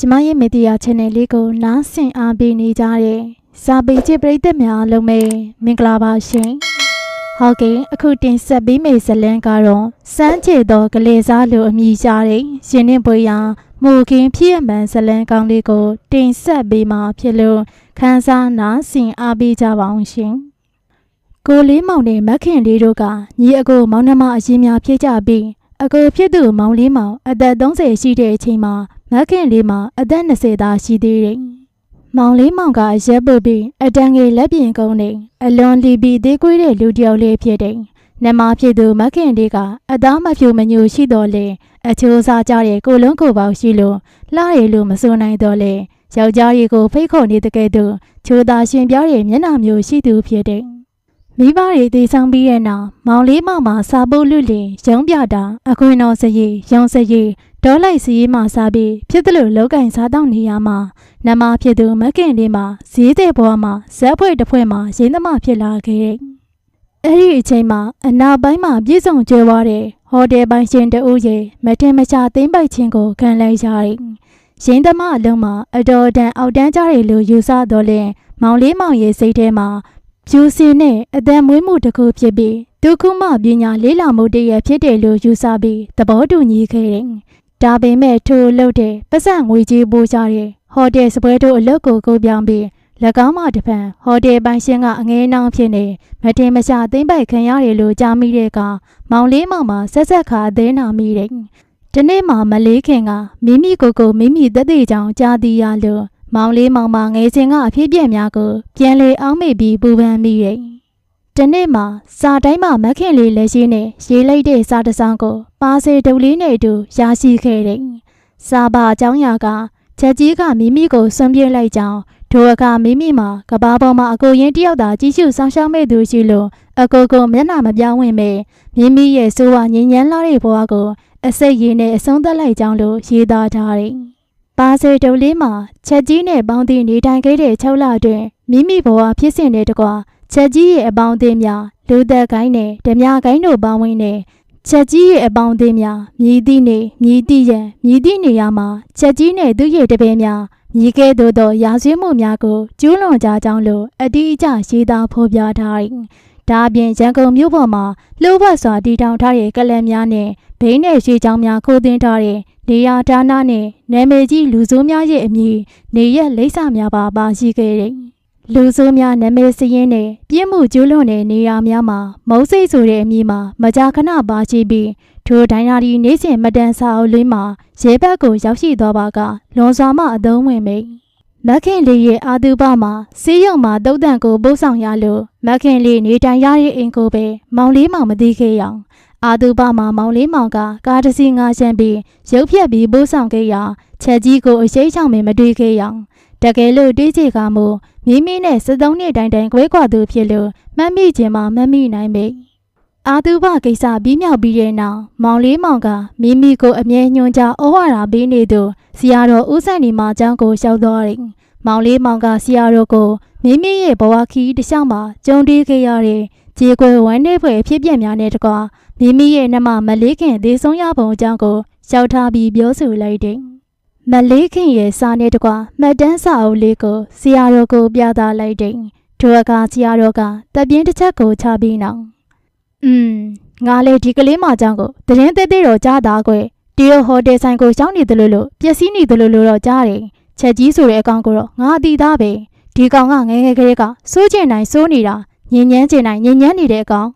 ကျမရဲ့မီဒီယာ channel လေးကိုနားဆင်အားပေးနေကြတဲ့စာပေချစ်ပရိသတ်များအားလုံးပဲမင်္ဂလာပါရှင်။ဟုတ်ကဲ့အခုတင်ဆက်ပေးမယ့်ဇာတ်လမ်းကတော့စမ်းချေသောကလေးစားလိုအမည်ရှာတဲ့ရှင်နှင့်ပွေရာမူခင်းဖြစ်မှန်ဇာတ်လမ်းကောင်းလေးကို တင်ဆက်ပေးမှာဖြစ်လို့ခန်းစားနားဆင်အားပေးကြပါအောင်ရှင်။ကိုလေးမောင်နဲ့မခင်လေးတို့ကညီအကိုမောင်နှမအရင်များဖြစ်ကြပြီးအကိုဖြစ်သူမောင်လေးမောင်အသက်30ရှိတဲ့အချိန်မှာ မခင်လေးမှာအသက်20သာရှိသေးတယ်။မောင်လေးမောင်ကရက်ပုတ်ပြီးအတန်းငယ်လက်ပြင်ကုန်းနေအလွန်လီပီသေးကွေးတဲ့လူတစ်ယောက်လေးဖြစ်တယ်။နမဖြစ်သူမခင်လေးကအသားမဖြူမညူရှိတော်လေအချိုးစားကြတဲ့ကိုလုံးကိုပေါက်ရှိလို့လှရည်လို့မစိုးနိုင်တော့လေယောက်ျားလေးကိုဖိတ်ခေါ်နေတဲ့ကဲ့သို့ချိုးသားရှင်ပြားရဲ့မျက်နှာမျိုးရှိသူဖြစ်တယ်။မိဘတွေတည်ဆောင်ပြီးတဲ့နောက်မောင်လေးမောင်မှာစာပုတ်လွတ်လင်ရုံးပြတာအခွင့်တော်စရီရုံးစရီ ဒေါ်လိုက်စီးမှစားပြီးဖြစ်တယ်လို့လောက်ကင်စားတော့နေရမှာနမဖြစ်သူမကင်လေးမှာဈေးတဲ့ဘွားမှာဇက်ဖွဲ့တစ်ဖွဲ့မှာရင်းသမားဖြစ်လာခဲ့တဲ့အဲ့ဒီအချိန်မှာအနာပိုင်းမှာပြည့်စုံကြွယ်ဝတဲ့ဟိုတယ်ပိုင်ရှင်တဦးရဲ့မတင်မချသိမ့်ပိုက်ခြင်းကိုခံလိုက်ရတယ်ရင်းသမားအလုံးမှာအတော်တန်အောက်တန်းကြတယ်လို့ယူဆတော့လဲမောင်လေးမောင်ရဲ့စိတ်ထဲမှာဖြူစင်နဲ့အတန်မွေးမှုတစ်ခုဖြစ်ပြီးဒုက္ခမပညာလေးလာမှုတည်းရဖြစ်တယ်လို့ယူဆပြီးသဘောတူညီခဲ့တယ်။ ဒါပေမဲ့ထို့လုပ်တဲ့ပတ်စံငွေကြီးပိုးကြတဲ့ဟိုတယ်စပွဲတို့အလုပ်ကိုကိုပြောင်းပြီး၎င်းမှတပံဟိုတယ်ပိုင်ရှင်ကအငဲနှောင်းဖြစ်နေမတင်မရှာသိမ့်ပိုက်ခံရတယ်လို့ကြားမိတဲ့အခါမောင်လေးမောင်မှာဆက်ဆက်ခါအသေးနာမိတယ်။ဒီနေ့မှမလေးခင်ကမိမိကိုယ်ကိုမိမိသက်သေကြောင်ကြားသိရလို့မောင်လေးမောင်မငယ်စဉ်ကအဖြစ်ပြက်များကိုပြန်လေအောင်မေ့ပြီးပူပန်မိတယ်။ ဒီနေ့မှစာတိုင်းမှာမခင်လေးလက်ရှိနဲ့ရေးလိုက်တဲ့စာတစ်စောင်ကို ပါစေတုပ်လေးနဲ့အတူရရှိခဲ့တယ်။စာပါအကြောင်းအရာကချက်ကြီးကမိမိကိုဆွံပြေးလိုက်ကြောင်းဒိုအခါမိမိမှာကဘာပေါ်မှာအကိုရင်တယောက်သာကြီးစုဆောင်ရှောက်မဲ့သူရှိလို့အကိုကိုမျက်နှာမပြောင်းဝင်ပဲမိမိရဲ့ဆိုးဝါငြိမ်းချမ်းလာတဲ့ဘဝကိုအစိတ်ရည်နဲ့အဆုံးသတ်လိုက်ကြောင်းလို့ရေးသားထားတယ်။ပါစေတုပ်လေးမှာချက်ကြီးနဲ့ပေါင်းသည့်နေထိုင်ခဲ့တဲ့6လအတွင်းမိမိဘဝဖြစ်စဉ်တွေတကွာ ချက်ကြီးရဲ့အပေါင်းအသင်းများလူသက်ကိုင်းနဲ့ဓမြကိုင်းတို့ပေါင်းဝင်တဲ့ချက်ကြီးရဲ့အပေါင်းအသင်းများမြည်သည့်နေမြည်သည့်ရန်မြည်သည့်နေရာမှာချက်ကြီးနဲ့သူ့ရဲ့တပည့်များမြည်ကဲ့သို့သောရာဇဝတ်မှုများကိုကျူးလွန်ကြကြောင်းလို့အတိအကျရေးသားဖော်ပြထား၏ဒါအပြင်ရန်ကုန်မြို့ပေါ်မှာလှုပ်ဝက်စွာတည်ထောင်ထားတဲ့ကလန်များနဲ့ဘိန်းနဲ့ရွှေချောင်းများခိုးသွင်းထားတဲ့နေရာဌာနနဲ့နာမည်ကြီးလူဆိုးများရဲ့အမည်နေရက်လိပ်စာများပါပါရှိခဲ့တယ် လူဆိုးများနာမည်စရင်းနဲ့ပြင်းမှုကျူးလွန်တဲ့နေရာများမှာမုံစိတ်ဆိုတဲ့အမည်မှာမကြာခဏပါရှိပြီးထိုဒိုင်နာရီနေစဉ်မတန်စာအုပ်လေးမှာရဲဘက်ကိုရောက်ရှိသွားပါကလွန်စွာမှအသုံးဝင်မိမခင်လေးရဲ့အာသူပမှာစီးရုံမှာတုတ်တန်ကိုပို့ဆောင်ရလို့မခင်လေးနေတိုင်ရရဲ့အိမ်ကိုပဲမောင်လေးမောင်မသိခဲ့ရအောင်အာသူပမှာမောင်လေးမောင်ကကားတစ်စီးငါရှမ်းပြီးရုပ်ဖြတ်ပြီးပို့ဆောင်ခဲ့ရချက်ကြီးကိုအရှိတ်ချောင်မမတွေ့ခဲ့ရအောင် တကယ်လို့တေးချေကမို့မိမိနဲ့စသုံးနှစ်တိုင်တိုင်ခွဲခွာသူဖြစ်လို့မှတ်မိခြင်းမှမမိနိုင်ပေအာသူဘကိစ္စပြီးမြောက်ပြီးတဲ့နောက်မောင်လေးမောင်ကမိမိကိုအမြဲညွှန်ကြားဩဝါဒပေးနေသူဆရာတော်ဦးဆန်ဒီမာအကြောင်းကိုရှောက်သွားတယ်။မောင်လေးမောင်ကဆရာတော်ကိုမိမိရဲ့ဘဝခီးတစ်လျှောက်မှာကြုံတွေ့ခဲ့ရတဲ့ခြေခွဲဝမ်းနေဖွယ်ဖြစ်ပျက်များနဲ့တကွာမိမိရဲ့နှမမလေးခင်သေဆုံးရပုံအကြောင်းကိုရှောက်ထားပြီးပြောဆိုလိုက်တယ်။ မလေးခင်ရဲ့စာနဲ့တကွာမှတ်တမ်းစာအုပ်လေးကိုဆရာတော်ကိုပြသလိုက်တယ်။ထိုအခါဆရာတော်ကတပ်ပြင်းတစ်ချက်ကိုချပြီးနောက်อืมငါလေဒီကလေးမအကြောင်းကိုတရင်သေးသေးတော့ကြားသားကွယ်တရုတ်ဟိုတယ်ဆိုင်ကိုရောက်နေတယ်လို့လို့ပျက်စီးနေတယ်လို့လို့တော့ကြားတယ်ချက်ကြီးဆိုတဲ့အကောင်ကိုတော့ငါအတီးသားပဲဒီကောင်ကငယ်ငယ်ကလေးကစိုးကျင်နိုင်စိုးနေတာညင်ညမ်းကျင်နိုင်ညင်ညမ်းနေတဲ့အကောင်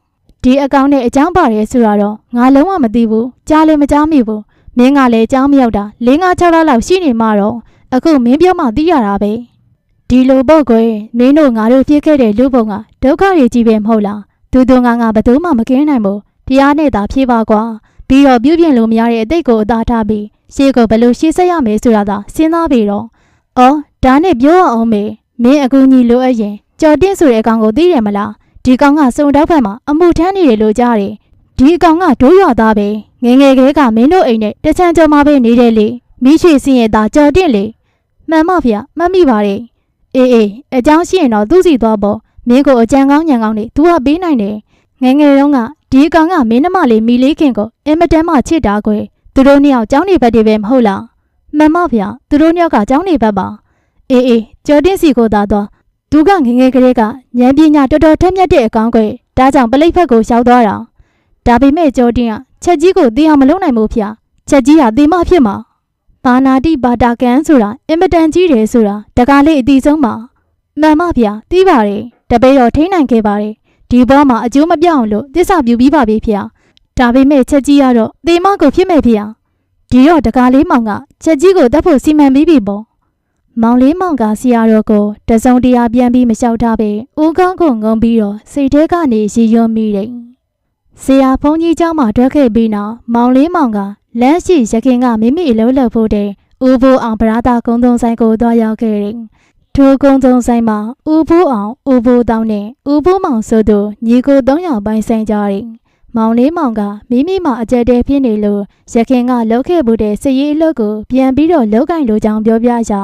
ဒီအကောင်နဲ့အကြောင်းပါတယ်ဆိုတာတော့ငါလုံးဝမသိဘူးကြားလည်းမကြားမိဘူး မင်းကလည်းအကြောင်းမရောက်တာ၄၅၆လလောက်ရှိနေမှတော့အခုမင်းပြောမှသိရတာပဲဒီလိုပုတ်ကွယ်မင်းတို့ငါတို့ဖြစ်ခဲ့တဲ့လူပုံကဒုက္ခတွေကြီးပဲမဟုတ်လားသူသူငါငါဘယ်သူမှမကင်းနိုင်ဘူးတရားနဲ့သာဖြေပါကွာပြီးတော့ပြုပြင်လို့မရတဲ့အတိတ်ကိုအသာထားပြီးရှေ့ကိုဘယ်လိုရှေ့ဆက်ရမယ်ဆိုတာသာစဉ်းစားပြီးတော့အော်ဒါနဲ့ပြောရအောင်မေမင်းအကူကြီးလိုအပ်ရင်ကြော်တင်းဆိုတဲ့အကောင်ကိုသိတယ်မလားဒီကောင်ကစုံတောက်ဖက်မှာအမှုထမ်းနေတယ်လို့ကြားတယ်ဒီအကောင်ကဒိုးရွာသားပဲ ငယ်ငယ်ကလေးကမင်းတို့အိမ်နဲ့တချမ်းကြောမှာပဲနေတယ်လေမိချွေစင်ရတာကြော်တင်းလေမှန်မဖေမှတ်မိပါတယ်အေးအေးအကြောင်းရှိရင်တော့သူ့စီသွားပေါ့မင်းကိုအကြံကောင်းညံကောင်းနေသူကပေးနိုင်တယ်ငယ်ငယ်တုန်းကဒီအကောင်ကမင်းနှမလေးမိလေးခင်ကိုအင်မတန်မှချစ်တာကွယ်သူတို့နှစ်ယောက်ကြောင်းနေဘက်တွေပဲမဟုတ်လားမှန်မဗျာသူတို့ညောက်ကကျောင်းနေဘက်ပါအေးအေးကျော်တင်းစီကိုသာတော့သူကငယ်ငယ်ကလေးကဉာဏ်ပညာတော်တော်ထက်မြက်တဲ့အကောင်းကွယ်ဒါကြောင့်ပလိတ်ဖက်ကိုရှောက်သွားတာဒါပေမဲ့ကျော်တင်းက ချက်ကြီးကိုသိအောင်မလုပ်နိုင်ဘူးဗျာချက်ကြီးကသိမဖြစ်မှာဘာနာတိဘာတာကန်ဆိုတာအင်မတန်ကြီးတယ်ဆိုတာတကားလေးအတီးဆုံးပါမှန်မဗျာသိပါတယ်တပည့်တော်ထိန်းနိုင်ခဲ့ပါတယ်ဒီဘောမှာအကျိုးမပြောင်းလို့သစ္စာပြုပြီးပါပြီဗျာဒါပေမဲ့ချက်ကြီးကတော့သေမကိုဖြစ်မဲ့ဗျာဒီတော့တကားလေးမောင်ကချက်ကြီးကိုတတ်ဖို့စီမံပြီးပြီပေါ့မောင်လေးမောင်ကဆရာတော်ကိုတစုံတရာပြန်ပြီးမလျှောက်ထားပဲဦးကောင်းကိုငုံပြီးတော့စိတ်ထဲကနေရည်ရွံ့မိတယ် ဆရာဘုန်းကြီးเจ้าမှာတွက်ခဲ့ပြီးနောက်မောင်လေးမောင်ကလမ်းရှိရခင်ကမိမိအလုံးလုပ်ဖို့တဲ့ဦးဘိုးအောင်ဗရာတာကုန်းသုံးဆိုင်ကိုသွားရောက်ခဲ့တယ်ထိုကုန်းသုံးဆိုင်မှာဦးဘိုးအောင်ဦးဘိုးတောင်းနဲ့ဦးဘိုးမောင်ဆိုသူညီကို၃ယောက်ပိုင်းဆိုင်ကြတယ်မောင်လေးမောင်ကမိမိမှာအကြက်တဲဖြစ်နေလို့ရခင်ကလှုပ်ခဲ့မှုတဲ့စည်ရေးအလုပ်ကိုပြန်ပြီးတော့လောက်ကင်လိုကြောင်ပြောပြရာ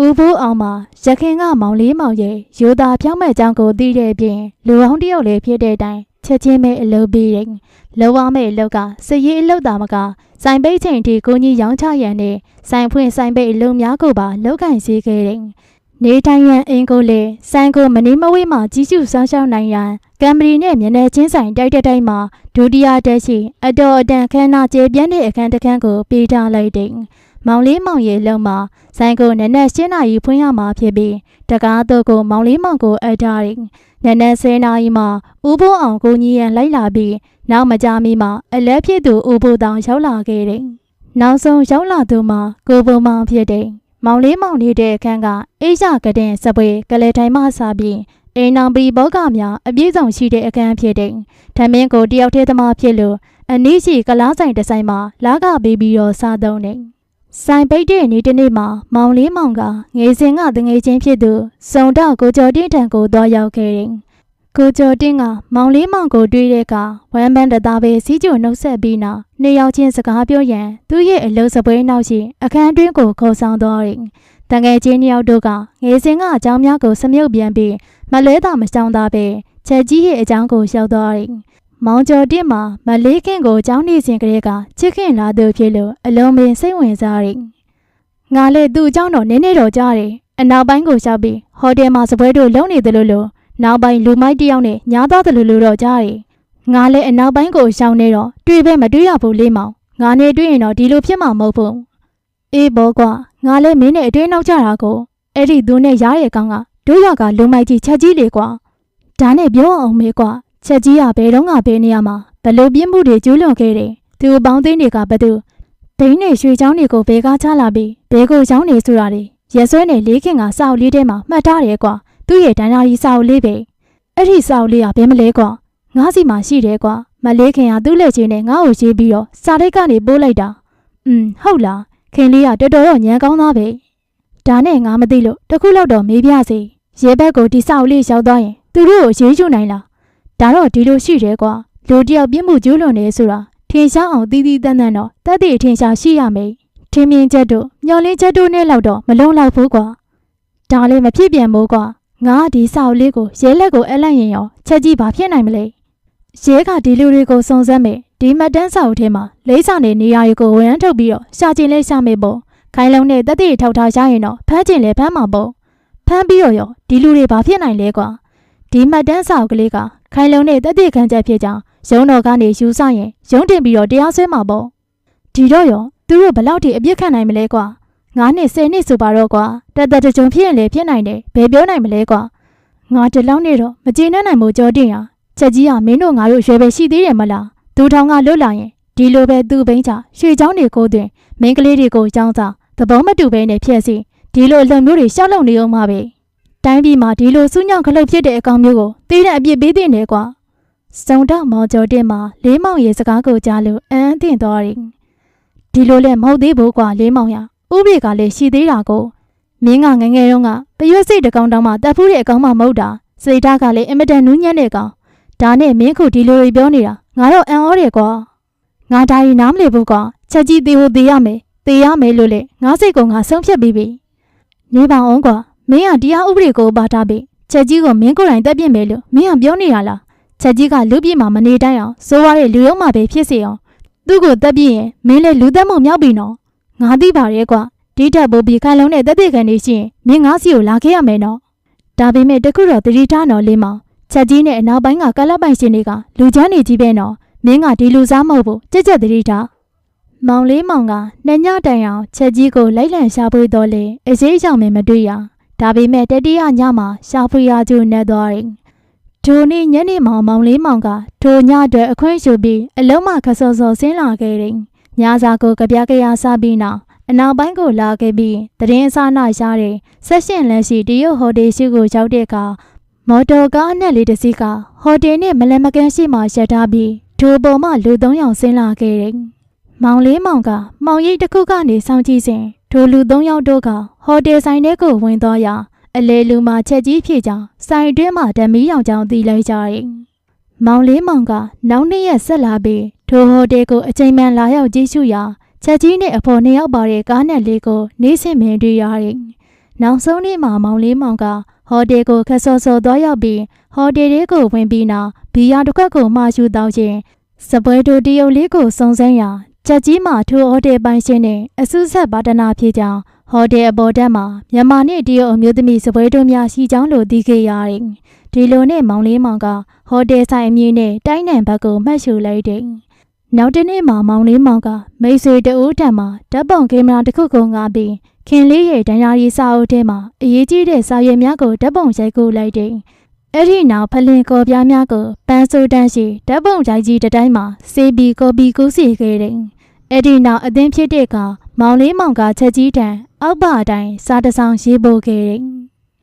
ဦးဘိုးအောင်မှာရခင်ကမောင်လေးမောင်ရဲ့ရိုသာဖြောင်းမဲ့ကြောင်ကိုသိတဲ့ပြင်လူအောင်တယောက်လည်းဖြစ်တဲ့အတိုင်း ချက်ချင်းပဲအလုပ်ပြီးတယ်။လောဝမဲ့အလုပ်ကစည်ရေးအလုပ်သားမကစိုင်ပိတ်ချိန်ထိကိုကြီးရောင်းချရန်နဲ့စိုင်ဖွင့်စိုင်ပိတ်အလုပ်များကိုပါလောက်ကင်စေခဲ့တယ်။နေတိုင်းရန်အင်ကိုလေစိုင်ကိုမနီမဝေးမှကြီးစုဆောင်းရှောင်းနိုင်ရန်ကံပရီနဲ့မျက်နှာချင်းဆိုင်တိုက်တဲ့တိုင်းမှာဒုတိယတက်ရှိအတော်အတန်ခန်းနာကျေပြန့်တဲ့အခန်းတစ်ခန်းကိုပေးထားလိုက်တယ်။ မောင်လေးမောင်ရဲ့လုံမှာဆိုင်ကိုနက်နက်ရှင်းနာရီဖွင့်ရမှာဖြစ်ပြီးတကားတော့ကိုမောင်လေးမောင်ကိုအပ်ထားတယ်။နက်နက်ဆယ်နာရီမှာဦးဘိုးအောင်ကိုကြီးရန်လိုက်လာပြီးနောက်မကြမီမှာအလက်ဖြစ်သူဦးဘိုးတောင်ရောက်လာခဲ့တယ်။နောက်ဆုံးရောက်လာသူမှာကိုဘုံမောင်ဖြစ်တယ်။မောင်လေးမောင်နေတဲ့အခန်းကအိရှာကတဲ့စပွဲကလေးတိုင်းမှစပြီးအိမ်နောင်ပရီဘောကများအပြည့်စုံရှိတဲ့အခန်းဖြစ်တဲ့ထမင်းကိုတယောက်တည်းသမားဖြစ်လို့အနည်းရှိကလားဆိုင်တစ်ဆိုင်မှာလာကပေးပြီးတော့စားသုံးတယ်။ ဆိုင်ပိတ်တဲ့နေ့တစ်နေ့မှာမောင်လေးမောင်ကငေစင်ကတငယ်ချင်းဖြစ်သူစုံတော့ကိုကျော်တင်းထံကိုသွားရောက်ခဲ့တယ်။ကိုကျော်တင်းကမောင်လေးမောင်ကိုတွေ့တဲ့အခါဝမ်းပန်းတသားပဲစီးကျုံနှုတ်ဆက်ပြီးနောက်နှစ်ယောက်ချင်းစကားပြောရန်သူ့ရဲ့အလုပ်စပွဲနောက်ရှိအခန်းတွင်းကိုခေါ်ဆောင်သွားတယ်။တငယ်ချင်းနှစ်ယောက်တို့ကငေစင်ကအကြောင်းများကိုစမြုပ်ပြန်ပြီးမလဲတာမရှောင်သားပဲချက်ကြီးရဲ့အကြောင်းကိုရှောက်သွားတယ်။ မောင်ကျော်တင့်မှာမလေးခင်ကိုအကြောင်းနေစဉ်ကလေးကချစ်ခင်လာသူဖြစ်လို့အလုံးပင်စိတ်ဝင်စားတယ်။ငါလည်းသူ့အကြောင်းတော့နည်းနည်းတော့ကြားတယ်။အနောက်ပိုင်းကိုရှောက်ပြီးဟိုတယ်မှာစပွဲတို့လုံနေတယ်လို့လို့နောက်ပိုင်းလူမိုက်တယောက်နဲ့ညားသွားတယ်လို့လို့တော့ကြားတယ်။ငါလည်းအနောက်ပိုင်းကိုရှောင်းနေတော့တွေ့ပဲမတွေ့ရဘူးလေးမောင်။ငါနဲ့တွေ့ရင်တော့ဒီလိုဖြစ်မှာမဟုတ်ဘူး။အေးဘောကွာငါလည်းမင်းနဲ့အတွင်းနောက်ကြတာကိုအဲ့ဒီသူနဲ့ရားရဲ့ကောင်ကတို့ရကလူမိုက်ကြီးချက်ကြီးလေကွာဒါနဲ့ပြောအောင်မေကွာ ချက်ကြီးကဘယ်တော့မှဘယ်နေရာမှာဘလို့ပြင်းမှုတွေကျူးလွန်ခဲ့တယ်သူအပေါင်းသိန်းတွေကဘသူဒိန်းနဲ့ရွှေချောင်းတွေကိုဘဲကားချလာပြီးဘဲကိုချောင်းနေဆိုတာတွေရက်စွဲနဲ့လေးခင်ကစာအုပ်လေးထဲမှာမှတ်ထားတယ်ကွာသူ့ရဲ့ဒဏ္ဍာရီစာအုပ်လေးပဲအဲ့ဒီစာအုပ်လေးကဘယ်မလဲကွာငါးစီမှာရှိတယ်ကွာမလေးခင်ကသူ့လက်ချင်းနဲ့ငါ့ကိုရေးပြီးတော့စာတိုက်ကနေပို့လိုက်တာอืมဟုတ်လားခင်လေးကတော်တော်တော့ညံကောင်းသားပဲဒါနဲ့ငါမသိလို့တခုလောက်တော့မေးပြစေရဲဘက်ကိုဒီစာအုပ်လေးရောက်သွားရင်သူတို့ကိုရေးချနိုင်လား ဒါတော့ဒီလိုရှိတယ်ကွာလူတယောက်ပြင်းမှုကျူးလွန်နေဆိုတာထင်ရှားအောင်တီးတီးတန်းတန်းတော့တက်တဲ့ထင်ရှားရှိရမယ်ထင်းမြင်ချက်တို့မျော်လင့်ချက်တို့နဲ့လောက်တော့မလုံလောက်ဘူးကွာဒါလည်းမဖြစ်ပြန်မို့ကွာငါဒီစာအုပ်လေးကိုရဲလက်ကိုအပ်လိုက်ရင်ရောချက်ကြီးဘာဖြစ်နိုင်မလဲရဲကဒီလူတွေကိုစုံစမ်းမယ်ဒီမှတ်တမ်းစာအုပ်ထဲမှာလိမ့်စာနေနေရာတွေကိုဝရမ်းထုတ်ပြီးတော့ရှာကျင်လဲရှာမယ်ပေါ့ခိုင်လုံးနဲ့တက်တဲ့ထောက်ထားရရင်တော့ဖမ်းကျင်လဲဖမ်းမှာပေါ့ဖမ်းပြီးတော့ရောဒီလူတွေဘာဖြစ်နိုင်လဲကွာ ဒီမှတ်တမ်းစာအုပ်ကလေးကခိုင်လုံနဲ့တက်တဲ့ခံချက်ဖြစ်ကြောင်းရုံးတော်ကနေယူဆရင်ရုံးတင်ပြီးတော့တရားစွဲမှာပေါ့ဒီတော့ရောသူတို့ဘလောက်ထိအပြစ်ခံနိုင်မလဲကွာငါးနှစ်ဆယ်နှစ်ဆိုပါတော့ကွာတက်တက်ကြုံဖြစ်ရင်လည်းဖြစ်နိုင်တယ်ဘယ်ပြောနိုင်မလဲကွာငါတလောက်နေတော့မကျေနပ်နိုင်မို့ကြောတင်ရချက်ကြီးကမင်းတို့ငါတို့ရွယ်ပဲရှိသေးတယ်မလားဒူထောင်ကလွတ်လာရင်ဒီလိုပဲသူ့ဘိန်းချရွှေချောင်းတွေကိုတွင်မင်းကလေးတွေကိုကြောင်းစားသဘောမတူဘဲနဲ့ဖြစ်စီဒီလိုအလုံမျိုးတွေရှောက်လုံနေအောင်ပါပဲ တိုင်းပြည်မှာဒီလိုစူးညောင်ခလုတ်ဖြစ်တဲ့အကောင်မျိုးကိုသေးတဲ့အပြစ်ပေးတဲ့နေကွာစုံတော့မော်ကျော်တင်မှာလေးမောင်ရဲ့စကားကိုကြားလို့အန်းအသင့်သွားတယ်ဒီလိုလည်းမဟုတ်သေးဘူးကွာလေးမောင်ရဥပဒေကလည်းရှိသေးတာကိုမင်းကငငယ်တုန်းကပရွက်စိတ်တကောင်တောင်မှတက်ဖူးတဲ့အကောင်မှမဟုတ်တာစိတ်ဓာတ်ကလည်းအင်မတန်နူးညံ့တဲ့ကောင်ဒါနဲ့မင်းခုဒီလိုတွေပြောနေတာငါတော့အံ့ဩတယ်ကွာငါဒါရီနားမလည်ဘူးကွာချက်ကြီးသေးဖို့သေးရမယ်သေးရမယ်လို့လေငါစိတ်ကငါဆုံးဖြတ်ပြီးပြီနေပါအောင်ကွာ မင်းကတရားဥပဒေကိုပါထားပြီးချက်ကြီးကိုမင်းကိုယ်တိုင်တက်ပြစ်မယ်လို့မင်းကပြောနေရလားချက်ကြီးကလူပြစ်မှာမနေတိုင်းအောင်စိုးရတဲ့လူရုံးမှာပဲဖြစ်စေအောင်သူ့ကိုတက်ပြစ်ရင်မင်းလည်းလူသက်မှုမြောက်ပြီနော်ငါသိပါရဲ့ကွာဒဒီထက်ပိုပြီးခိုင်လုံးတဲ့တက်တဲ့ခံနေရှိရင်မင်းငါးစီကိုလာခဲ့ရမယ်နော်ဒါပေမဲ့တခုတော့တတိထားနော်လေးမောင်ချက်ကြီးနဲ့အနောက်ပိုင်းကကလပ်ပိုင်ရှင်တွေကလူချမ်းနေကြီးပဲနော်မင်းကဒီလူစားမဟုတ်ဘူးကြက်ကြက်တတိထားမောင်လေးမောင်ကနှညတိုင်အောင်ချက်ကြီးကိုလိုက်လံရှာဖွေတော့လေအရေးအကြောင်မမတွေ့ရ ဒါပေမဲ့တတိယညမှာရှာဖွေရကျနေသွားတယ်ထိုနေ့ညနေမောင်မောင်လေးမောင်ကထိုညအတွက်အခွင့်ရှုပြီးအလုံးမခစောစောဆင်းလာခဲ့တယ်ညစာကိုကြပြကြရစားပြီးနောက်အနောက်ပိုင်းကိုလာခဲ့ပြီးတရင်အစားနာရှားတဲ့ဆက်ရှင်လန်ရှိတရုတ်ဟိုတယ်ရှိကိုရောက်တဲ့အခါမော်တော်ကားအနက်လေးတစ်စီးကဟိုတယ်နဲ့မလန်မကန်းရှိမှရပ်ထားပြီးထိုပေါ်မှလူသုံးယောက်ဆင်းလာခဲ့တယ်။မောင်လေးမောင်ကမောင်ရိပ်တစ်ခုကနေစောင့်ကြည့်စဉ် ထိုလူသုံးယောက်တို့ကဟိုတယ်ဆိုင်ထဲကိုဝင်သွားရာအလေလူမှချက်ကြီးဖြစ်ကြောင်းဆိုင်တွင်းမှဓမီရောင်ကြောင်သိလိုက်ကြတယ်။မောင်လေးမောင်ကနောက်နေ့ရက်ဆက်လာပြီးထိုဟိုတယ်ကိုအချိန်မှန်လာရောက်ကြည့်ရှုရာချက်ကြီးနဲ့အဖော်နှစ်ယောက်ပါတဲ့ကားနဲ့လေးကိုနေစင်မင်တွေ့ရတယ်။နောက်ဆုံးနေ့မှာမောင်လေးမောင်ကဟိုတယ်ကိုခက်စောစောသွားရောက်ပြီးဟိုတယ်လေးကိုဝင်ပြီးနောက်ဘီယာတစ်ခွက်ကိုမှာယူတော့ခြင်းစပွဲတို့တရုတ်လေးကိုစုံစမ်းရာ ချက်ကြီးမှာထိုဟိုတယ်ပိုင်ရှင်နဲ့အစုဆက်ပါဒနာဖြစ်ကြောင်းဟိုတယ်အပေါ်တက်မှာမြန်မာနဲ့တရုတ်အမျိုးသမီးစပွဲတို့များရှိကြောင်းလို့သိခဲ့ရတယ်။ဒီလိုနဲ့မောင်လေးမောင်ကဟိုတယ်ဆိုင်အမည်နဲ့တိုင်းနံဘက်ကိုမှတ်ရှုလိုက်တယ်။နောက်တနေ့မှာမောင်လေးမောင်ကမိတ်ဆွေတဦးထံမှာဓာတ်ပုံကင်မရာတစ်ခုကိုငှားပြီးခင်လေးရဲ့ဒဏ္ဍာရီစာအုပ်ထဲမှာအရေးကြီးတဲ့စာရွက်များကိုဓာတ်ပုံရိုက်ကူလိုက်တယ်။အဲ့ဒီနောက်ဖလင်ကော်ပြားများကိုပန်းစိုးတန်းရှိဓာတ်ပုံရိုက်ကြီးတစ်တိုင်းမှာစေဘီကော်ပီကူးစီခဲ့တယ်။ အဲ့ဒီနောက်အသင်းဖြစ်တဲ့ကမောင်လေးမောင်ကချက်ကြီးတန်အောက်ပါအတိုင်းစာတစ်စောင်ရေးပို့ခဲ့တယ်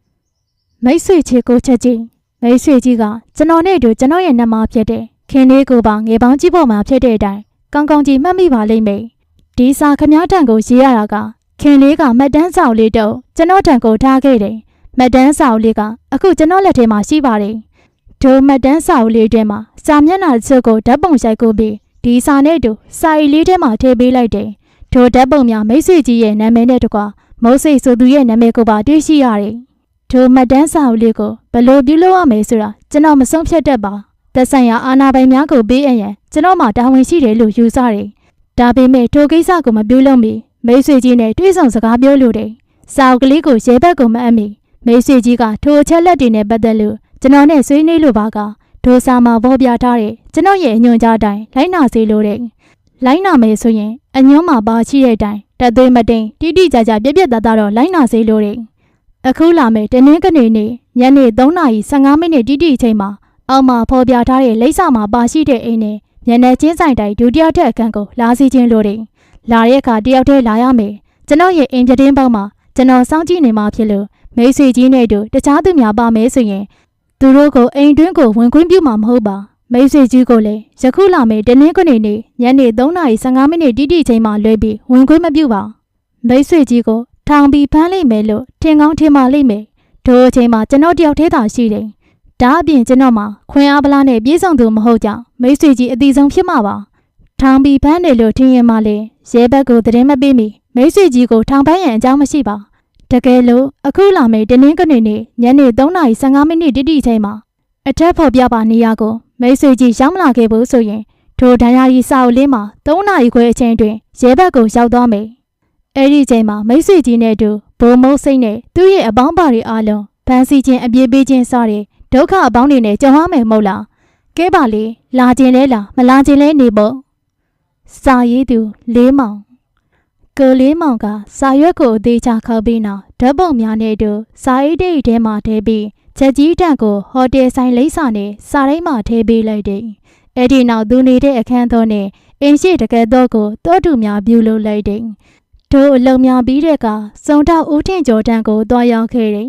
။မိတ်ဆွေချေကိုချက်ကြီးမိတ်ဆွေကြီးကကျွန်တော်နဲ့အတူကျွန်တော်ရဲ့နှမဖြစ်တဲ့ခင်လေးကိုပါငယ်ပေါင်းကြည့်ဖို့မှာဖြစ်တဲ့အတိုင်းကောင်းကောင်းကြီးမှတ်မိပါလိမ့်မယ်။ဒီစာခမားတန်ကိုရေးရတာကခင်လေးကမှတ်တမ်းစာအုပ်လေးတော့ကျွန်တော်ထံကိုထားခဲ့တယ်။မှတ်တမ်းစာအုပ်လေးကအခုကျွန်တော်လက်ထဲမှာရှိပါတယ်။ဒိုမှတ်တမ်းစာအုပ်လေးထဲမှာစာမျက်နှာစုကိုဓာတ်ပုံရိုက်ကိုပြီး ဒီစာနဲ့တူစာအီလေးထဲမှာထည့်ပေးလိုက်တယ်။ဒိုဓာတ်ပုံများမိတ်ဆွေကြီးရဲ့နာမည်နဲ့တကွမုတ်စိတ်ဆိုသူရဲ့နာမည်ကိုပါတွေ့ရှိရတယ်။ဒိုမှတ်တမ်းစာအုပ်လေးကိုဘယ်လိုပြုလုပ်ရမလဲဆိုတာကျွန်တော်မဆုံးဖြတ်တတ်ပါ။သက်ဆိုင်ရာအာဏာပိုင်များကိုပေးအပ်ရန်ကျွန်တော်မှတာဝန်ရှိတယ်လို့ယူဆတယ်။ဒါပေမဲ့ထိုကိစ္စကိုမပြုလုပ်မီမိတ်ဆွေကြီးနဲ့တွေ့ဆုံစကားပြောလို့တယ်။စာအုပ်ကလေးကိုရဲဘက်ကိုမအပ်မီမိတ်ဆွေကြီးကထိုအချက်လက်တွေနဲ့ပတ်သက်လို့ကျွန်တော်နဲ့ဆွေးနွေးလို့ပါက ဒိုစာမှာပေါ်ပြထားတဲ့ကျွန်တော်ရဲ့အညွှန်ကြားတိုင်းလိုက်နာစေလို့တဲ့။လိုက်နာမယ်ဆိုရင်အညွှန်းမှာပါရှိတဲ့အတိုင်းတက်သွေးမတိန်တိတိကျကျပြက်ပြက်သားသားတော့လိုက်နာစေလို့တဲ့။အခုလာမယ်တနင်္ဂနွေနေ့ညနေ3:15မိနစ်တိတိအချိန်မှာအောက်မှာဖော်ပြထားတဲ့လိပ်စာမှာပါရှိတဲ့အိမ်နဲ့မျက်နှာချင်းဆိုင်တိုင်းဒုတိယထက်အခန်းကိုလာစီခြင်းလို့တယ်။လာတဲ့အခါတယောက်တည်းလာရမယ်။ကျွန်တော်ရဲ့အင်ပြတင်းပေါက်မှာကျွန်တော်စောင့်ကြည့်နေမှာဖြစ်လို့မိတ်ဆွေကြီးနဲ့တို့တခြားသူများပါမယ်ဆိုရင် သူတို့ကိုအိမ်တွင်းကိုဝင်ခွင့်ပြုမှာမဟုတ်ပါ။မိတ်ဆွေကြီးကိုလည်းယခုလာမယ့်တနင်္ဂနွေနေ့ညနေ3:15မိနစ်တိတိချိန်မှလွဲပြီးဝင်ခွင့်မပြုပါ။မိတ်ဆွေကြီးကိုထောင်ပြီးဖမ်းလိုက်မယ်လို့ထင်ကောင်းထင်ပါလိမ့်မယ်။ထိုအချိန်မှာကျွန်တော်တယောက်တည်းသာရှိတယ်။ဒါအပြင်ကျွန်တော်မှာခွင်အားပလားနဲ့ပြေးဆောင်သူမဟုတ်ကြောင်မိတ်ဆွေကြီးအတီဆုံးဖြစ်မှာပါ။ထောင်ပြီးဖမ်းတယ်လို့ထင်ရင်မှလေရဲဘက်ကိုသတင်းမပေးမီမိတ်ဆွေကြီးကိုထောင်ပန်းရန်အကြောင်းမရှိပါ။ တကယ်လို့အခုလာမယ့်တနင်္ဂနွေနေ့ညနေ3:15မိနစ်တိတိချိန်မှာအထက်ဖော်ပြပါနေရကိုမိတ်ဆွေကြီးရောက်မလာခဲ့ဘူးဆိုရင်ထိုဒဏ်ရာကြီးစာအုပ်လေးမှာ3နာရီခွဲအချိန်တွင်ရဲဘက်ကိုရောက်သွားမယ်။အဲ့ဒီချိန်မှာမိတ်ဆွေကြီးနဲ့အတူဘုံမုတ်စိတ်နဲ့သူ့ရဲ့အပေါင်းပါတွေအားလုံးဖန်စီခြင်းအပြေးပေးခြင်းစတဲ့ဒုက္ခအပေါင်းတွေနဲ့ကြုံရမယ်မဟုတ်လား။ကဲပါလေလာခြင်းလဲလာမလာခြင်းလဲနေပေါ့။စာရေးသူလေးမောင် ကိုလေးမောင်ကစာရွက်ကိုအသေးချခောက်ပြီးနောက်ဓာတ်ပုံများနဲ့အတူစာအိတ်တိတ်ထဲမှာထည့်ပြီးချက်ကြီးတန့်ကိုဟိုတယ်ဆိုင်လိပ်စာနဲ့စာရိုက်မှထည့်ပေးလိုက်တယ်။အဲ့ဒီနောက်သူနေတဲ့အခန်းသောနဲ့အင်းရှိတကယ်တော့ကိုတောတူများပြုလုပ်လိုက်တယ်။တို့အလုံများပြီးတဲ့ကစုံတော့ဦးထင်ကျော်တန်းကိုတွားရောက်ခဲ့တယ်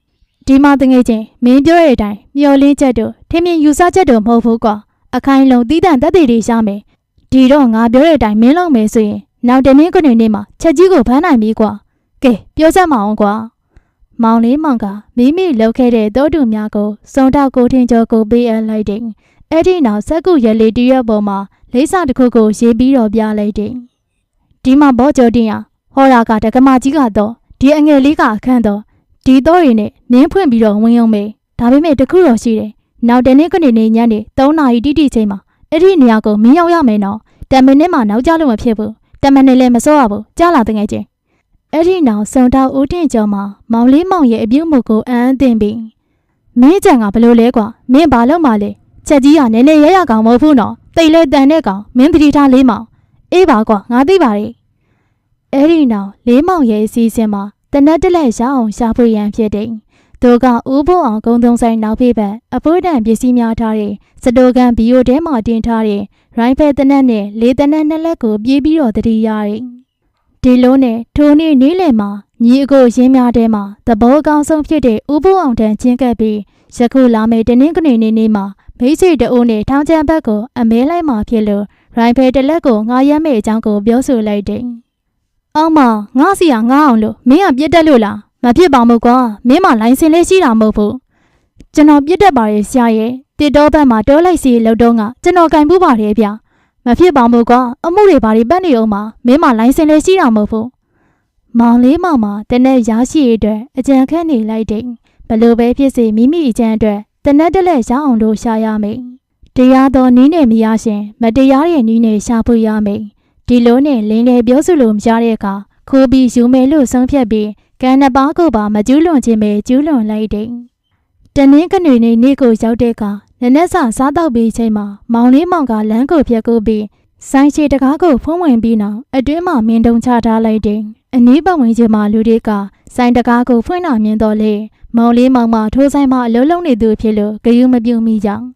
။ဒီမှာတငယ်ချင်းမင်းပြောတဲ့အတိုင်းမျော်လင်းချက်တို့ထင်မြင်ယူဆချက်တို့မဟုတ်ဘူးကွာ။အခိုင်လုံတီးတန့်တက်တည်တွေရှာမယ်။ဒီတော့ငါပြောတဲ့အတိုင်းမင်းလုပ်မယ်ဆိုရင် နောက်တနေ့ကနေ့မှာချက်ကြီးကိုဖမ်းနိုင်ပြီကွာ။ကဲပြောစမ်းမအောင်ကွာ။မောင်လေးမောင်ကမိမိလှုပ်ခဲ့တဲ့တောတူများကိုစုံတော့ကိုထင်းကျော်ကိုပေးအပ်လိုက်တယ်။အဲ့ဒီနောက်စက်ကူရလေးတရွက်ပေါ်မှာလိမ့်စာတစ်ခုကိုရေးပြီးတော့ပြလိုက်တယ်။ဒီမှာဘောကျော်တင်ရဟောရာကတက္ကမကြီးကတော့ဒီအငယ်လေးကအခန့်တော့ဒီတော့ရင်းနဲ့မင်းဖွင့်ပြီးတော့ဝင်အောင်မေဒါပေမဲ့တခုတော့ရှိတယ်။နောက်တနေ့ကနေနေညနေ3နာရီတိတိချိန်မှာအဲ့ဒီနေရာကိုမင်းရောက်ရမယ်နော်။10မိနစ်မှနောက်ကျလို့မဖြစ်ဘူး။ 10မိနစ်လည်းမစောရဘူး။ကြားလာတငယ်ချင်းအဲ့ဒီနောက်စုံတော့ဦးတင်ကျော်မှာမောင်လေးမောင်ရဲ့အပြုတ်မှုကိုအံ့အသင့်ပြီးမင်းကြံကဘလို့လဲကွာမင်းဘာလုပ်မှလဲချက်ကြီးကနည်းနည်းရရကောင်မဟုတ်ဘူးနော်တိတ်လဲတန်တဲ့ကောင်မင်းသတိထားလေးမောင်အေးပါကွာငါသိပါရဲ့အဲ့ဒီနောက်လေးမောင်ရဲ့အစီအစဉ်မှာတနက်တက်လက်ရအောင်ရှာဖွေရန်ဖြစ်တယ် သူကဦးဖို့အောင်ဂုံတုံးဆိုင်နောက်ဖေးဘက်အဖိုးတန်ပစ္စည်းများထားတဲ့စတိုကန်ဘီယိုတဲမှာတင်ထားတဲ့ရိုင်းဖဲတနက်နဲ့လေးတနက်နှစ်လက်ကိုပြေးပြီးတော့တတိရတယ်ဒီလိုနဲ့ထိုနေ့နေ့လယ်မှာညီအကိုရင်းများတဲမှာသဘောအကောင်းဆုံးဖြစ်တဲ့ဦးဖို့အောင်တန်ချင်းကပ်ပြီးယခုလာမယ့်တနင်္ဂနွေနေ့နေ့မှာမိတ်ဆွေတအုပ်နဲ့ထောင်ချမ်းဘက်ကိုအမဲလိုက်မှဖြစ်လို့ရိုင်းဖဲတစ်လက်ကိုငားရမ်းမဲ့အကြောင်းကိုပြောဆိုလိုက်တယ်။အောက်မငါစီကငားအောင်လို့မင်းကပြစ်တက်လို့လား မဖြစ်ပါဘူးကွာမင်းမလိုင်းစင်လေးရှိတာမဟုတ်ဘူး။ကျွန်တော်ပြစ်တက်ပါရဲ့ဆရာရဲ့တစ်တော့ဘက်မှာတောလိုက်စီလောက်တော့ကကျွန်တော်ကင်ပူးပါတယ်ဗျ။မဖြစ်ပါဘူးကွာအမှုတွေဘာတွေပတ်နေအောင်မှာမင်းမလိုင်းစင်လေးရှိတာမဟုတ်ဘူး။မောင်လေးမောင်မှာတနေ့ရရှိရတဲ့အတွက်အကြံခန့်နေလိုက်တယ်။ဘလို့ပဲဖြစ်စေမိမိအကြံအတွက်တနက်တက်လက်ရအောင်လို့ရှာရမယ်။တရားတော်နီးနဲ့မရရှင်မတရားရဲ့နီးနဲ့ရှာဖွေရမယ်။ဒီလိုနဲ့လင်းလေပြောဆိုလို့မရတဲ့အခါခိုးပြီးယူမယ်လို့ဆုံးဖြတ်ပြီး ကံနှစ်ပါးကိုပါမကျူးလွန်ခြင်းပဲကျူးလွန်လိုက်တယ်။တနင်းကနွေနေ့နေ့ကိုရောက်တဲ့အခါနနက်စာစားတော့ပြီးချိန်မှာမောင်လေးမောင်ကလမ်းကိုဖြတ်ကူပြီးဆိုင်ချေတကားကိုဖုံးဝင်ပြီးနောက်အတွင်းမှာမင်းတုံချထားလိုက်တယ်။အနီးပတ်ဝန်းကျင်မှာလူတွေကဆိုင်တကားကိုဖွင့်လာမြင်တော့လေမောင်လေးမောင်မထိုးဆိုင်မှာအလုံးလုံးနေသူဖြစ်လို့ဂယုမပြုံမိကြောင်း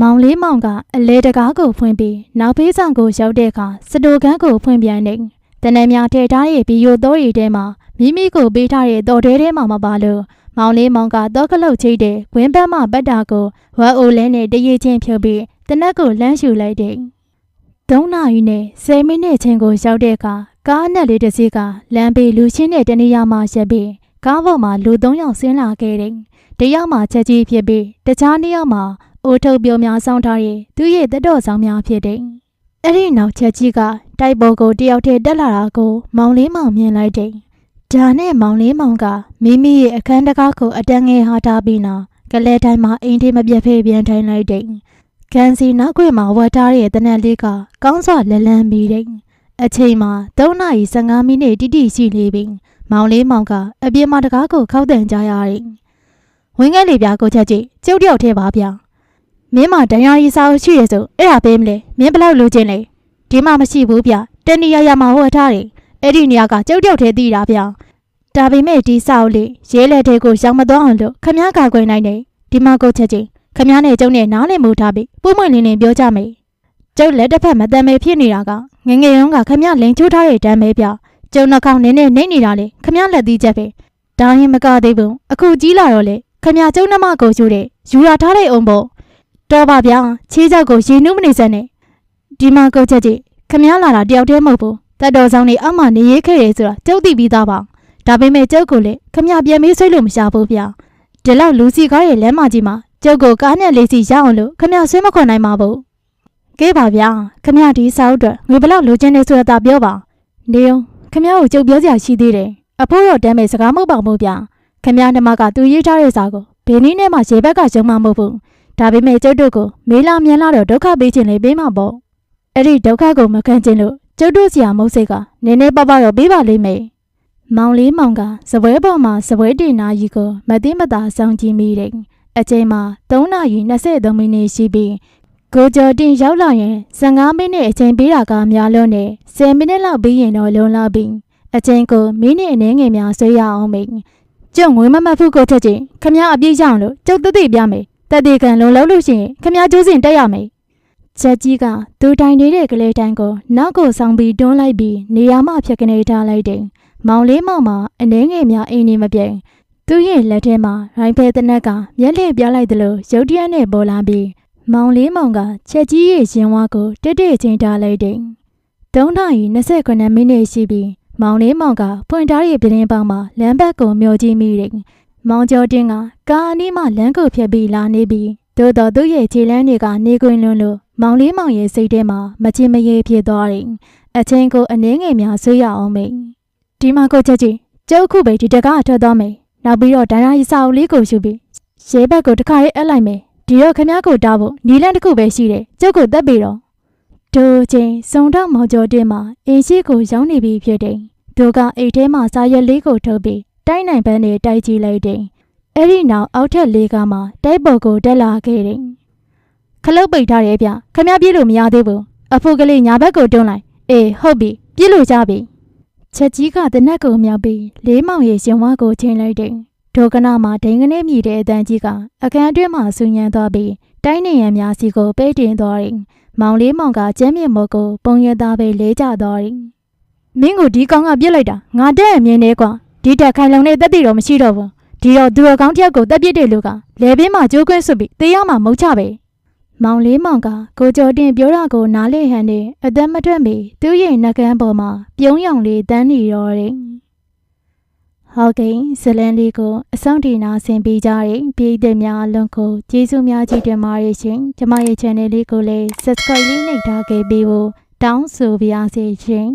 မောင်လေးမောင်ကအလဲတကားကိုဖွင့်ပြီးနောက်ဖေးဆောင်ကိုရောက်တဲ့အခါစတိုကန်းကိုဖွင့်ပြန်နေ တနက်များထည့်ထားရဲ့ဘီယိုသောရီထဲမှာမိမိကိုပေးထားတဲ့တော်တဲထဲမှာမပါလို့မောင်လေးမောင်ကတော့ကလုတ်ချိတ်တဲ့ဝင်းဘက်မှပတ်တာကိုဝက်အိုလဲနဲ့တရေချင်းဖြုတ်ပြီးတနက်ကိုလမ်းရှူလိုက်တယ်၃နာရီနဲ့10မိနစ်ချင်းကိုရောက်တဲ့အခါကားအနက်လေးတစ်စီးကလမ်းဘေးလူချင်းတဲ့တနေရာမှာရပ်ပြီးကားပေါ်မှာလူ၃ယောက်ဆင်းလာခဲ့တယ်။တယောက်မှာချက်ကြီးဖြစ်ပြီးတခြားနှစ်ယောက်မှာအိုထုတ်ပြောများဆောင်ထားတဲ့သူရဲ့တက်တော်ဆောင်များဖြစ်တယ်။ အဲ့ဒီနောက်ချက်ကြီးကတိုက်ပေါ်ကိုတယောက်တည်းတက်လာတာကို မောင်လေးမောင်မြင်လိုက်တယ်။ဒါနဲ့မောင်လေးမောင်ကမိမိရဲ့အခန်းတကားကိုအတန်းငယ်ဟာထားပြီးနောက်ကလဲတိုင်းမှာအိမ်ထိမပြတ်ဖေးပြန်ထိုင်လိုက်တယ်။ကန်စီနောက်ွယ်မှာဝတ်ထားတဲ့တနက်လေးကကောင်းစွာလက်လန်းပြီးတယ်။အချိန်မှာ3:15မိနစ်တိတိရှိနေပြီ။မောင်လေးမောင်ကအပြင်မှာတကားကိုခောက်တန်ကြရတယ်။ဝင်းငယ်လေးပြကိုချက်ကြည့်ကျုပ်တယောက်ထဲပါဗျ။ မင်းမှာဒဏ်ရာရည်စာအုပ်ရှိရဲဆိုအဲ့ဒါပေးမလဲမင်းဘလောက်လိုချင်လဲဒီမှာမရှိဘူးဗျတနေရရမှာဟောထားတယ်အဲ့ဒီနေရာကကြောက်ကြောက်သေးသေးတာဗျဒါပေမဲ့ဒီစာအုပ်လေးရေးလက်ထဲကိုရောက်မသွားအောင်လို့ခမည်းကာကွယ်နိုင်တယ်ဒီမှာကိုချက်ချင်းခမည်းနဲ့ကျုံနဲ့နားလည်မှုထားပြီးပုံမှန်လင်းလင်းပြောကြမယ်ကျုပ်လက်တစ်ဖက်မတန်မဲဖြစ်နေတာကငငယ်ရုံးကခမည်းလိန်ချိုးထားတဲ့တမ်းပဲဗျကျုံနှကောင်နင်းနေနေနေတာလေခမည်းလက်သီးချက်ပဲဒါရင်မကသေးဘူးအခုကြီးလာတော့လေခမည်းကျုံနှမကိုယူတဲ့ယူရာထားတဲ့အုံပေါ့ တော်ပါဗျာခြေကြောက်ကိုရေနုမနေစမ်းနဲ့ဒီမှာကုတ်ချက်ကြီးခမည်းလာတာတယောက်တည်းမဟုတ်ဘူးတတ်တော်ဆောင်နေအမှနေရေးခဲ့ရဲဆိုတာကျုပ်သိပြီးသားပါဒါပေမဲ့ကျုပ်ကိုလည်းခမည်းပြန်မေးဆွေးလို့မရှာဘူးဗျာဒီလောက်လူစီကားရဲ့လမ်းမကြီးမှာကျုပ်ကိုကားနဲ့လေးစီရအောင်လို့ခမည်းဆွေးမခွန်နိုင်ပါဘူးကဲပါဗျာခမည်းဒီစာအုပ်အတွက်ငွေဘလောက်လိုချင်နေဆိုတာပြောပါနေအောင်ခမည်းကိုကျုပ်ပြောစရာရှိသေးတယ်အဖိုးတော်တမ်းမဲ့စကားမဟုတ်ပါဘူးဗျာခမည်းနှမကသူရေးထားတဲ့စာကိုဘယ်နည်းနဲ့မှရေဘက်ကရုံမမဟုတ်ဘူး ဒါပေမဲ့ကျုပ်တို့ကိုမေးလာမြန်လာတော့ဒုက္ခပေးခြင်းလေးပေးမှာပေါ့။အဲ့ဒီဒုက္ခကိုမခံခြင်းလို့ကျုပ်တို့ဆရာမုတ်စိတ်ကနည်းနည်းပါးပါးတော့ပေးပါလိမ့်မယ်။မောင်လေးမောင်ကစပွဲပေါ်မှာစပွဲတင်နာကြီးကိုမသိမသာဆောင်ကြည့်မိတယ်။အချိန်မှာ3နာရီ23မိနစ်ရှိပြီးကိုကျော်တင်ရောက်လာရင်15မိနစ်အချိန်ပေးတာကများလို့နဲ့10မိနစ်လောက်ပြီးရင်တော့လုံလောက်ပြီအချိန်ကိုမိနစ်အနည်းငယ်များဆွေးရအောင်မိကျုံငွေမမတ်ဖုကိုချက်ချင်းခမ ्या အပြည့်ရအောင်လို့ကျုပ်တသိပြမယ် တက်တေကန်လုံလောက်လို့ရှိရင်ခမ ्या ကျိုးစင်တက်ရမယ်ချက်ကြီးကသူတိုင်နေတဲ့ကလေးတိုင်းကိုနောက်ကိုဆောင်ပြီးတွန်းလိုက်ပြီးနေရာမှဖြတ်ကနေထားလိုက်တယ်မောင်လေးမောင်မှာအနှဲငယ်များအိမ်နေမပြိန်သူရဲ့လက်ထဲမှာရိုင်းဖဲတနက်ကမျက်လှည့်ပြလိုက်သလိုရုတ်တရက်နဲ့ပေါ်လာပြီးမောင်လေးမောင်ကချက်ကြီးရဲ့ရင်ဝါကိုတစ်တစ်ချင်းထားလိုက်တယ်3နာရီ29မိနစ်ရှိပြီးမောင်လေးမောင်ကဖွင့်ထားတဲ့ပြတင်းပေါင်းမှာလမ်းဘက်ကိုမျောကြည့်မိတယ် မောင်ကျော်တင်းကကားအနီးမှလမ်းကိုဖြတ်ပြီးလာနေပြီးသို့တော်သူ့ရဲ့ခြေလမ်းတွေကနေကွင်းလွန်းလို့မောင်လေးမောင်ရဲ့စိတ်ထဲမှာမချင်မရေဖြစ်သွားတယ်အချင်းကိုအနှင်းငယ်များဆွေးရအောင်မိဒီမှာကိုချက်ကြီးကျုပ်ခုပဲဒီတကားထွက်သွားမယ်နောက်ပြီးတော့ဒဏ္ဍာရီစာအုပ်လေးကိုယူပြီးရဲဘက်ကိုတခါရေးအပ်လိုက်မယ်ဒီတော့ခမ ्या ကိုတားဖို့နီလန်းတစ်ခုပဲရှိတယ်ကျုပ်ကိုတက်ပြီတော့ဒိုချင်းစုံတော့မောင်ကျော်တင်းမှာအင်းရှိကိုရောက်နေပြီဖြစ်တယ်သူကအိတ်ထဲမှာစာရွက်လေးကိုထုတ်ပြီး တိုက်နိုင်ပန်းနဲ့တိုက်ကြည့်လိုက်တယ်အဲ့ဒီနောက်အောက်ထက်လေးကမှတိုက်ပေါ်ကိုတက်လာခဲ့တယ်ခလုတ်ပိတ်ထားတယ်ဗျခမပြေးလို့မရသေးဘူးအဖိုးကလေးညာဘက်ကိုတွန်းလိုက်အေးဟုတ်ပြီပြေးလို့ကြပြီချက်ကြီးကတနက်ကိုမြောက်ပြီးလေးမောင်ရဲ့ရှင်ဝါကိုချိန်လိုက်တယ်ဒုကနာမှာဒိန်ကနေမြည်တဲ့အတန်းကြီးကအခန်းအတွင်းမှာဆူညံသွားပြီးတိုင်းနေရန်များစီကိုပိတ်တင်သွားတယ်မောင်လေးမောင်ကကျမ်းမြေမော်ကိုပုံရသားပဲလဲကျသွားတယ်မင်းကိုဒီကောင်ကပြစ်လိုက်တာငါတက်အမြင်နေကွာ ဒီတက်ခိုင်လုံနဲ့တက်တည်တော့မရှိတော့ဘူးဒီတော့သူတော်ကောင်းတစ်ယောက်ကိုတက်ပြစ်တဲ့လူကလေပင်းမှာကြိုးကွင်းဆွတ်ပြီးတေးရမှာမဟုတ်ချပဲမောင်လေးမောင်ကကိုကျော်တင်ပြောတာကိုနားလေဟန်နဲ့အသက်မထွက်မီသူ့ရဲ့နှကန်းပေါ်မှာပြုံးရောင်လေးတန်းနေတော့တယ်ဟုတ်ကဲ့ဇလန်လေးကိုအဆောင်တီနာဆင်ပေးကြတဲ့ပြည်သက်များအလုံးကိုကျေးဇူးများကြီးတင်ပါတယ်ရှင်ကျမရဲ့ channel လေးကိုလည်း subscribe လေးနှိပ်ထားခဲ့ပြီးဖို့တောင်းဆိုပါရစေရှင်